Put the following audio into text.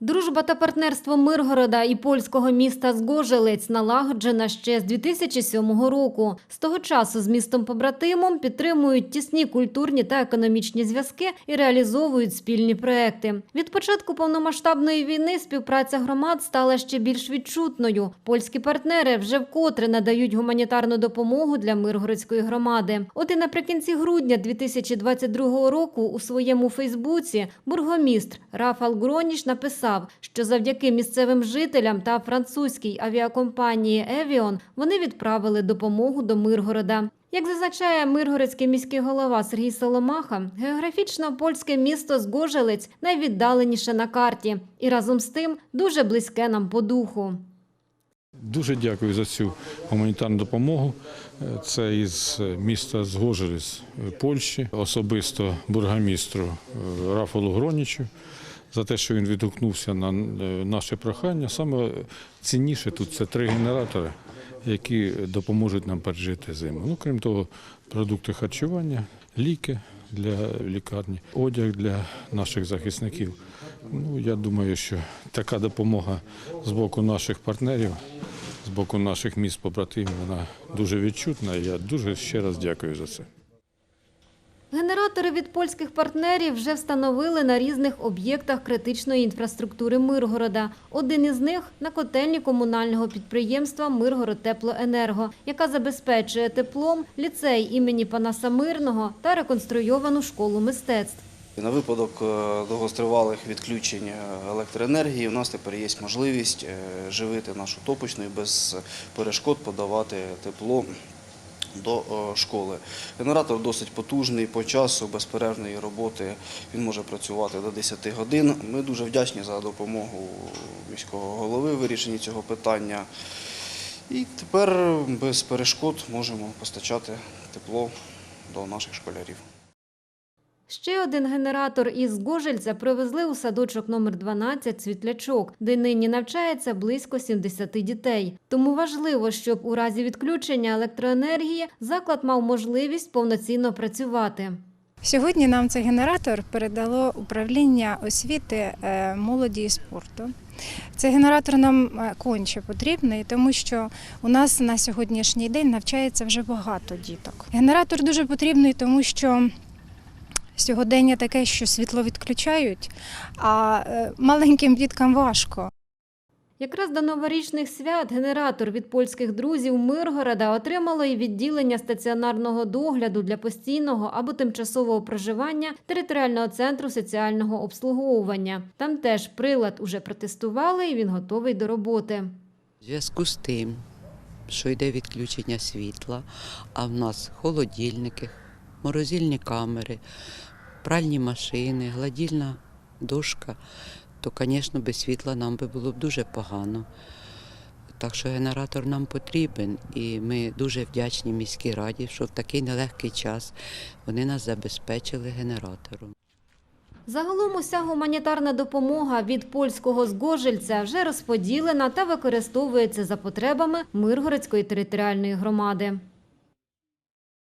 Дружба та партнерство Миргорода і польського міста Згожелець налагоджена ще з 2007 року. З того часу з містом побратимом підтримують тісні культурні та економічні зв'язки і реалізовують спільні проекти. Від початку повномасштабної війни співпраця громад стала ще більш відчутною. Польські партнери вже вкотре надають гуманітарну допомогу для Миргородської громади. От і наприкінці грудня 2022 року у своєму Фейсбуці бургомістр Рафал Гроніш написав, що завдяки місцевим жителям та французькій авіакомпанії Евіон вони відправили допомогу до Миргорода. Як зазначає миргородський міський голова Сергій Соломаха, географічно польське місто Згожелець найвіддаленіше на карті і разом з тим дуже близьке нам по духу. Дуже дякую за цю гуманітарну допомогу. Це із міста Згожеліс Польщі, особисто бургомістру е, Рафалу Гронічу за те, що він відгукнувся на е, наше прохання. Саме цінніше тут це три генератори, які допоможуть нам пережити зиму. Ну, крім того, продукти харчування, ліки для лікарні, одяг для наших захисників. Ну, я думаю, що така допомога з боку наших партнерів, з боку наших міст побратимів, вона дуже відчутна. Я дуже ще раз дякую за це. Генератори від польських партнерів вже встановили на різних об'єктах критичної інфраструктури Миргорода. Один із них на котельні комунального підприємства Миргород Теплоенерго, яка забезпечує теплом ліцей імені Панаса Мирного та реконструйовану школу мистецтв. На випадок е, довгостривалих відключень е, електроенергії у нас тепер є можливість е, живити нашу топочну і без перешкод подавати тепло до е, школи. Генератор досить потужний по часу, безперервної роботи. Він може працювати до 10 годин. Ми дуже вдячні за допомогу міського голови в вирішенні цього питання. І тепер без перешкод можемо постачати тепло до наших школярів. Ще один генератор із Гожельця привезли у садочок номер 12 «Світлячок», де нині навчається близько 70 дітей. Тому важливо, щоб у разі відключення електроенергії заклад мав можливість повноцінно працювати. Сьогодні нам цей генератор передало управління освіти е, молоді і спорту. Цей генератор нам е, конче потрібний, тому що у нас на сьогоднішній день навчається вже багато діток. Генератор дуже потрібний, тому що сьогодення таке, що світло відключають, а е, маленьким діткам важко. Якраз до новорічних свят генератор від польських друзів Миргорода отримало і відділення стаціонарного догляду для постійного або тимчасового проживання територіального центру соціального обслуговування. Там теж прилад уже протестували і він готовий до роботи. В зв'язку з тим, що йде відключення світла, а в нас холодильники, морозильні камери, пральні машини, гладільна дошка, то, звісно, без світла нам би було б дуже погано. Так що генератор нам потрібен, і ми дуже вдячні міській раді, що в такий нелегкий час вони нас забезпечили генератором. Загалом уся гуманітарна допомога від польського Згожельця вже розподілена та використовується за потребами Миргородської територіальної громади.